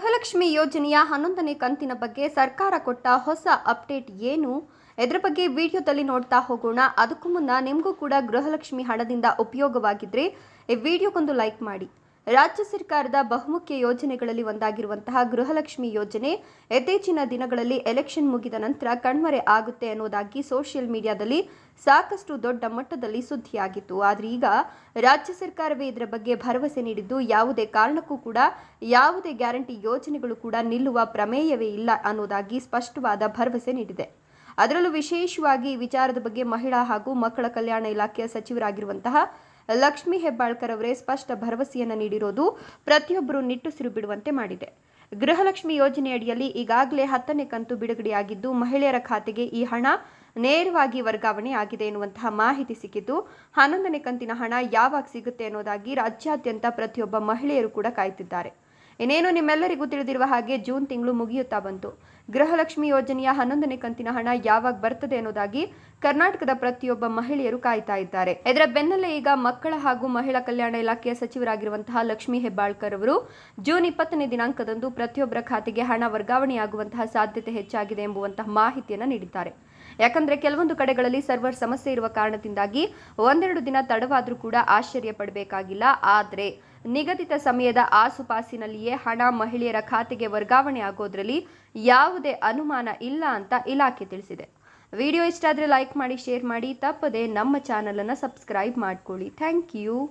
ಗೃಹಲಕ್ಷ್ಮಿ ಯೋಜನೆಯ ಹನ್ನೊಂದನೇ ಕಂತಿನ ಬಗ್ಗೆ ಸರ್ಕಾರ ಕೊಟ್ಟ ಹೊಸ ಅಪ್ಡೇಟ್ ಏನು? ಇದರ ಬಗ್ಗೆ ವಿಡಿಯೋದಲ್ಲಿ ನೋಡ್ತಾ ಹೋಗೋಣ. ಅದಕ್ಕೂ ಮುನ್ನ ನಿಮಗೂ ಕೂಡ ಗೃಹಲಕ್ಷ್ಮಿ ಹಣದಿಂದ ಉಪಯೋಗವಾಗಿದ್ದರೆ ಈ ವಿಡಿಯೋಗೊಂದು ಲೈಕ್ ಮಾಡಿ. ರಾಜ್ಯ ಸರ್ಕಾರದ ಬಹುಮುಖ್ಯ ಯೋಜನೆಗಳಲ್ಲಿ ಒಂದಾಗಿರುವಂತಹ ಗೃಹಲಕ್ಷ್ಮಿ ಯೋಜನೆ ಇತ್ತೀಚಿನ ದಿನಗಳಲ್ಲಿ ಎಲೆಕ್ಷನ್ ಮುಗಿದ ನಂತರ ಕಣ್ಮರೆ ಆಗುತ್ತೆ ಅನ್ನೋದಾಗಿ ಸೋಷಿಯಲ್ ಮೀಡಿಯಾದಲ್ಲಿ ಸಾಕಷ್ಟು ದೊಡ್ಡ ಮಟ್ಟದಲ್ಲಿ ಸುದ್ದಿಯಾಗಿತ್ತು. ಆದರೆ ಈಗ ರಾಜ್ಯ ಸರ್ಕಾರವೇ ಇದರ ಬಗ್ಗೆ ಭರವಸೆ ನೀಡಿದ್ದು ಯಾವುದೇ ಕಾರಣಕ್ಕೂ ಕೂಡ ಯಾವುದೇ ಗ್ಯಾರಂಟಿ ಯೋಜನೆಗಳು ಕೂಡ ನಿಲ್ಲುವ ಪ್ರಮೇಯವೇ ಇಲ್ಲ ಅನ್ನೋದಾಗಿ ಸ್ಪಷ್ಟವಾದ ಭರವಸೆ ನೀಡಿದೆ. ಅದರಲ್ಲೂ ವಿಶೇಷವಾಗಿ ವಿಚಾರದ ಬಗ್ಗೆ ಮಹಿಳಾ ಹಾಗೂ ಮಕ್ಕಳ ಕಲ್ಯಾಣ ಇಲಾಖೆಯ ಸಚಿವರಾಗಿರುವಂತಹ ಲಕ್ಷ್ಮೀ ಹೆಬ್ಬಾಳ್ಕರ್ ಅವರೇ ಸ್ಪಷ್ಟ ಭರವಸೆಯನ್ನು ನೀಡಿರೋದು ಪ್ರತಿಯೊಬ್ಬರು ನಿಟ್ಟುಸಿರು ಬಿಡುವಂತೆ ಮಾಡಿದೆ. ಗೃಹಲಕ್ಷ್ಮಿ ಯೋಜನೆಯಡಿಯಲ್ಲಿ ಈಗಾಗಲೇ ಹತ್ತನೇ ಕಂತು ಬಿಡುಗಡೆಯಾಗಿದ್ದು, ಮಹಿಳೆಯರ ಖಾತೆಗೆ ಈ ಹಣ ನೇರವಾಗಿ ವರ್ಗಾವಣೆ ಆಗಿದೆ ಎನ್ನುವಂತಹ ಮಾಹಿತಿ ಸಿಕ್ಕಿದ್ದು, ಹನ್ನೊಂದನೇ ಕಂತಿನ ಹಣ ಯಾವಾಗ ಸಿಗುತ್ತೆ ಅನ್ನೋದಾಗಿ ರಾಜ್ಯಾದ್ಯಂತ ಪ್ರತಿಯೊಬ್ಬ ಮಹಿಳೆಯರು ಕೂಡ ಕಾಯ್ತಿದ್ದಾರೆ ಇನ್ನೇನು ನಿಮ್ಮೆಲ್ಲರಿಗೂ ತಿಳಿದಿರುವ ಹಾಗೆ ಜೂನ್ ತಿಂಗಳು ಮುಗಿಯುತ್ತಾ ಬಂತು. ಗೃಹಲಕ್ಷ್ಮಿ ಯೋಜನೆಯ ಹನ್ನೊಂದನೇ ಕಂತಿನ ಹಣ ಯಾವಾಗ ಬರ್ತದೆ ಅನ್ನೋದಾಗಿ ಕರ್ನಾಟಕದ ಪ್ರತಿಯೊಬ್ಬ ಮಹಿಳೆಯರು ಕಾಯ್ತಾ ಇದ್ದಾರೆ. ಇದರ ಬೆನ್ನಲ್ಲೇ ಈಗ ಮಕ್ಕಳ ಹಾಗೂ ಮಹಿಳಾ ಕಲ್ಯಾಣ ಇಲಾಖೆಯ ಸಚಿವರಾಗಿರುವಂತಹ ಲಕ್ಷ್ಮಿ ಹೆಬ್ಬಾಳ್ಕರ್ ಅವರು ಜೂನ್ ಇಪ್ಪತ್ತನೇ ದಿನಾಂಕದಂದು ಪ್ರತಿಯೊಬ್ಬರ ಖಾತೆಗೆ ಹಣ ವರ್ಗಾವಣೆಯಾಗುವಂತಹ ಸಾಧ್ಯತೆ ಹೆಚ್ಚಾಗಿದೆ ಎಂಬುವಂತಹ ಮಾಹಿತಿಯನ್ನು ನೀಡಿದ್ದಾರೆ. ಯಾಕಂದ್ರೆ ಕೆಲವೊಂದು ಕಡೆಗಳಲ್ಲಿ ಸರ್ವರ್ ಸಮಸ್ಯೆ ಇರುವ ಕಾರಣದಿಂದಾಗಿ ಒಂದೆರಡು ದಿನ ತಡವಾದರೂ ಕೂಡ ಆಶ್ಚರ್ಯ ಪಡಬೇಕಾಗಿಲ್ಲ. ಆದರೆ ನಿಗದಿತ ಸಮಯದ ಆಸುಪಾಸಿನಲ್ಲಿಯೇ ಹಣ ಮಹಿಳೆಯರ ಖಾತೆಗೆ ವರ್ಗಾವಣೆ ಆಗೋದ್ರಲ್ಲಿ ಯಾವುದೇ ಅನುಮಾನ ಇಲ್ಲ ಅಂತ ಇಲಾಖೆ ತಿಳಿಸಿದೆ. ವಿಡಿಯೋ ಇಷ್ಟ ಆದರೆ ಲೈಕ್ ಮಾಡಿ, ಶೇರ್ ಮಾಡಿ. ತಪ್ಪದೆ ನಮ್ಮ ಚಾನಲನ್ನು ಸಬ್ಸ್ಕ್ರೈಬ್ ಮಾಡ್ಕೊಳ್ಳಿ. Thank you.